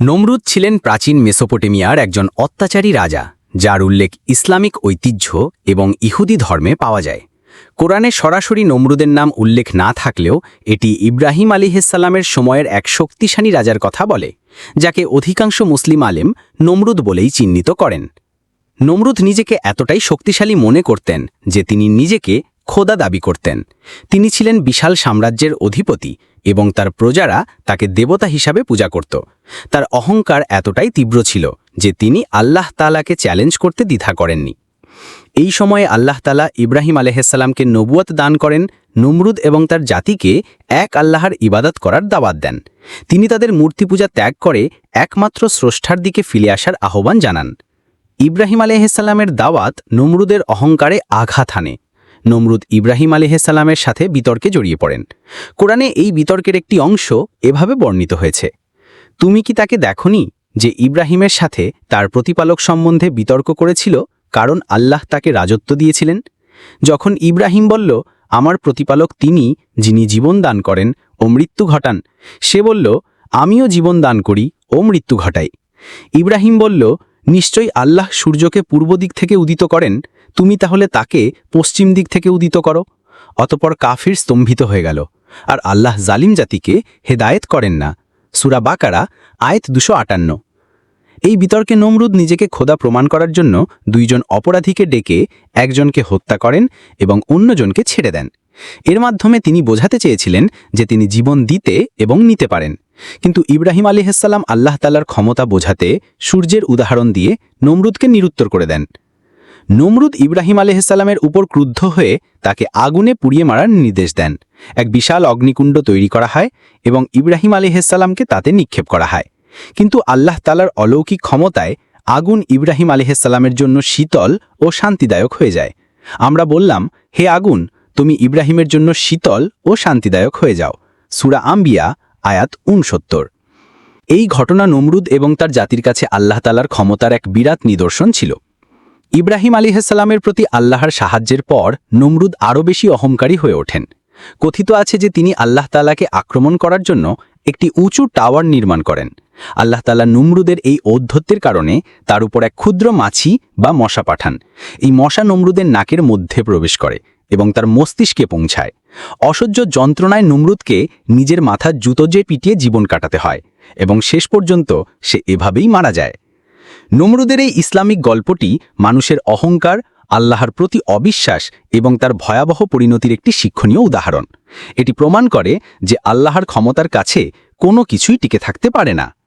নমরুদ ছিলেন প্রাচীন মেসোপটেমিয়ার একজন অত্যাচারী রাজা, যার উল্লেখ ইসলামিক ঐতিহ্য এবং ইহুদি ধর্মে পাওয়া যায়। কোরআনে সরাসরি নমরুদের নাম উল্লেখ না থাকলেও এটি ইব্রাহিম আলিহিসাল্লামের সময়ের এক শক্তিশালী রাজার কথা বলে, যাকে অধিকাংশ মুসলিম আলেম নমরুদ বলেই চিহ্নিত করেন। নমরুদ নিজেকে এতটাই শক্তিশালী মনে করতেন যে তিনি নিজেকে খোদা দাবি করতেন। তিনি ছিলেন বিশাল সাম্রাজ্যের অধিপতি এবং তার প্রজারা তাকে দেবতা হিসাবে পূজা করত। তার অহংকার এতটাই তীব্র ছিল যে তিনি আল্লাহ তালাকে চ্যালেঞ্জ করতে দ্বিধা করেননি। এই সময়ে আল্লাহ তালা ইব্রাহিম আলহামকে নবুয়ত দান করেন, নমরুদ এবং তার জাতিকে এক আল্লাহর ইবাদত করার দাওয়াত দেন। তিনি তাদের মূর্তি পূজা ত্যাগ করে একমাত্র স্রষ্টার দিকে ফিরে আসার আহ্বান জানান। ইব্রাহিম আলহামের দাওয়াত নমরুদের অহংকারে আঘাত হানে। নমরুদ ইব্রাহিম আলহামের সাথে বিতর্কে জড়িয়ে পড়েন। কোরআনে এই বিতর্কের একটি অংশ এভাবে বর্ণিত হয়েছে। তুমি কি তাকে দেখনি যে ইব্রাহিমের সাথে তার প্রতিপালক সম্বন্ধে বিতর্ক করেছিল কারণ আল্লাহ তাকে রাজত্ব দিয়েছিলেন? যখন ইব্রাহিম বলল, আমার প্রতিপালক তিনি যিনি জীবন দান করেন ও মৃত্যু ঘটান, সে বলল, আমিও জীবন দান করি ও মৃত্যু ঘটাই। ইব্রাহিম বলল নিশ্চয়ই আল্লাহ সূর্যকে পূর্ব দিক থেকে উদিত করেন, তুমি তাহলে তাকে পশ্চিম দিক থেকে উদিত করো। অতপর কাফির স্তম্ভিত হয়ে গেল। আর আল্লাহ জালিম জাতিকে হেদায়েত করেন না। সুরা বাকারা, আয়েত দুশো আটান্ন। এই বিতর্কে নমরুদ নিজেকে খোদা প্রমাণ করার জন্য দুইজন অপরাধীকে ডেকে একজনকে হত্যা করেন এবং অন্যজনকে ছেড়ে দেন। এর মাধ্যমে তিনি বোঝাতে চেয়েছিলেন যে তিনি জীবন দিতে এবং নিতে পারেন। কিন্তু ইব্রাহিম আলিহাসাল্লাম আল্লাহ তালার ক্ষমতা বোঝাতে সূর্যের উদাহরণ দিয়ে নমরুদকে নিরুত্তর করে দেন। নমরুদ ইব্রাহিম আলহিসাল্লামের উপর ক্রুদ্ধ হয়ে তাকে আগুনে পুড়িয়ে মারার নির্দেশ দেন। এক বিশাল অগ্নিকুণ্ড তৈরি করা হয় এবং ইব্রাহিম আলিহাসাল্লামকে তাতে নিক্ষেপ করা হয়। কিন্তু আল্লাহ তালার অলৌকিক ক্ষমতায় আগুন ইব্রাহিম আলিহাসাল্লামের জন্য শীতল ও শান্তিদায়ক হয়ে যায়। আমরা বললাম, হে আগুন তুমি ইব্রাহিমের জন্য শীতল ও শান্তিদায়ক হয়ে যাও। সুরা আম্বিয়া, আয়াত উনসত্তর এই ঘটনা নমরুদ এবং তার জাতির কাছে আল্লাহ তালার ক্ষমতার এক বিরাট নিদর্শন ছিল। ইব্রাহিম আলিহাসাল্লামের প্রতি আল্লাহর সাহায্যের পর নমরুদ আরও বেশি অহংকারী হয়ে ওঠেন। কথিত আছে যে তিনি আল্লাহ তালাকে আক্রমণ করার জন্য একটি উঁচু টাওয়ার নির্মাণ করেন। আল্লাহ তালা নমরুদের এই ঔদ্ধত্যের কারণে তার উপর এক ক্ষুদ্র মাছি বা মশা পাঠান। এই মশা নমরুদের নাকের মধ্যে প্রবেশ করে। এবং তার মস্তিষ্কে পৌঁছায়। অসহ্য যন্ত্রণায় নমরুদকে নিজের মাথার জুতো যে পিটিয়ে জীবন কাটাতে হয় এবং শেষ পর্যন্ত সে এভাবেই মারা যায়। নমরুদের এই ইসলামিক গল্পটি মানুষের অহংকার, আল্লাহর প্রতি অবিশ্বাস এবং তার ভয়াবহ পরিণতির একটি শিক্ষণীয় উদাহরণ। এটি প্রমাণ করে যে আল্লাহর ক্ষমতার কাছে কোনো কিছুই টিকে থাকতে পারে না।